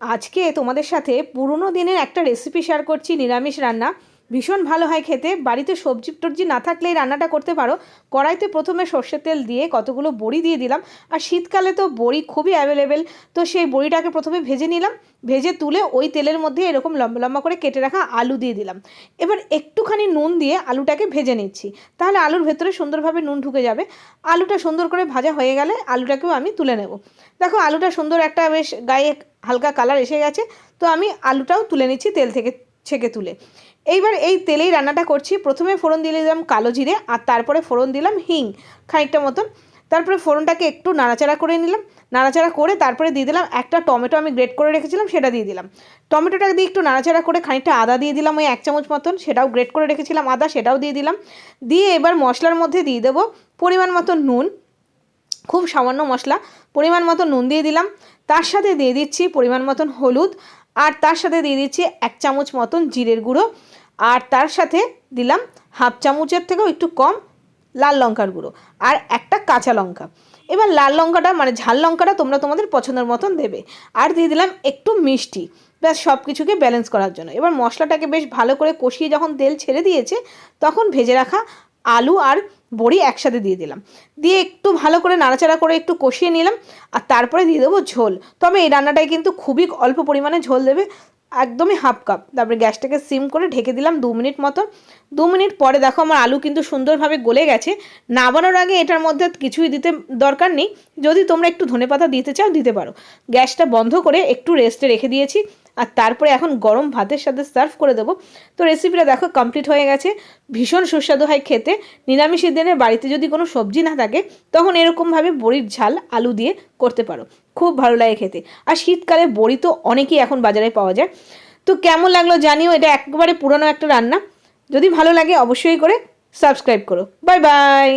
আজকে তোমাদের সাথে পুরনো দিনের একটা রেসিপি শেয়ার করছি নিরামিষ রান্না। ভীষণ ভালো হয় খেতে। বাড়িতে সবজি টবজি না থাকলে এই রান্নাটা করতে পারো। কড়াইতে প্রথমে সর্ষের তেল দিয়ে কতগুলো বড়ি দিয়ে দিলাম। আর শীতকালে তো বড়ি খুবই অ্যাভেলেবেল তো সেই বড়িটাকে প্রথমে ভেজে নিলাম। ভেজে তুলে ওই তেলের মধ্যে এরকম লম্বা লম্বা করে কেটে রাখা আলু দিয়ে দিলাম। এবার একটুখানি নুন দিয়ে আলুটাকে ভেজে নিচ্ছি। তাহলে আলুর ভেতরে সুন্দরভাবে নুন ঢুকে যাবে। আলুটা সুন্দর করে ভাজা হয়ে গেলে আলুটাকেও আমি তুলে নেব। দেখো আলুটা সুন্দর একটা বেশ গায়ে হালকা কালার এসে গেছে। তো আমি আলুটাও তুলে নিচ্ছি তেল থেকে। ছেঁকে তুলে। এইবার এই তেলেই রান্নাটা করছি। প্রথমে ফোড়ন দিয়ে দিলাম কালো জিরে আর তারপরে ফোড়ন দিলাম হিং খানিকটা মতন। তারপরে ফোড়নটাকে একটু নাড়াচাড়া করে নিলাম। নাড়াচাড়া করে তারপরে দিয়ে দিলাম একটা টমেটো আমি গ্রেট করে রেখেছিলাম, সেটা দিয়ে দিলাম। টমেটোটা দিয়ে একটু নাড়াচাড়া করে খানিকটা আদা দিয়ে দিলাম ওই এক চামচ মতন, সেটাও গ্রেট করে রেখেছিলাম আদা, সেটাও দিয়ে দিলাম। দিয়ে এবার মশলার মধ্যে দিয়ে দেবো পরিমাণ মতো নুন, খুব সামান্য মশলা, পরিমাণ মতো নুন দিয়ে দিলাম। তার সাথে দিয়ে দিচ্ছি পরিমাণ মতন হলুদ আর তার সাথে দিয়ে দিচ্ছি এক চামচ মতন জিরের গুঁড়ো। আর তার সাথে দিলাম হাফ চামচের থেকেও একটু কম লাল লঙ্কার গুঁড়ো আর একটা কাঁচা লঙ্কা। এবার লাল লঙ্কাটা মানে ঝাল লঙ্কাটা তোমরা তোমাদের পছন্দের মতন দেবে। আর দিয়ে দিলাম একটু মিষ্টি, ব্যাস সব কিছুকে ব্যালেন্স করার জন্য। এবার মশলাটাকে বেশ ভালো করে কষিয়ে যখন তেল ছেড়ে দিয়েছে, তখন ভেজে রাখা আলু আর বড়ি একসাথে দিয়ে দিলাম। দিয়ে একটু ভালো করে নাড়াচাড়া করে একটু কষিয়ে নিলাম আর তারপরে দিয়ে দেবো ঝোল। তবে এই রান্নাটায় কিন্তু খুবই অল্প পরিমাণে ঝোল দেবে, একদমই হাফ কাপ। তারপরে গ্যাসটাকে সিম করে ঢেকে দিলাম দু মিনিট মতো দু মিনিট পরে দেখো আমার আলু কিন্তু সুন্দরভাবে গলে গেছে। নামানোর আগে এটার মধ্যে কিছুই দিতে দরকার নেই। যদি তোমরা একটু ধনেপাতা দিতে চাও, দিতে পারো। গ্যাসটা বন্ধ করে একটু রেস্টে রেখে দিয়েছি। আর তারপরে এখন গরম ভাতের সাথে সার্ভ করে দেবো। তো রেসিপিটা দেখো কমপ্লিট হয়ে গেছে। ভীষণ সুস্বাদু হয় খেতে। নিরামিষের দিনে বাড়িতে যদি কোনো সবজি না থাকে, তখন এরকমভাবে বড়ির ঝাল আলু দিয়ে করতে পারো। খুব ভালো লাগে খেতে। আর শীতকালে বড়ি তো অনেকেই এখন বাজারে পাওয়া যায়। তো কেমন লাগল জানিও, এটা একবারে পুরনো একটা রান্না। যদি ভালো লাগে অবশ্যই করে সাবস্ক্রাইব করো। Bye bye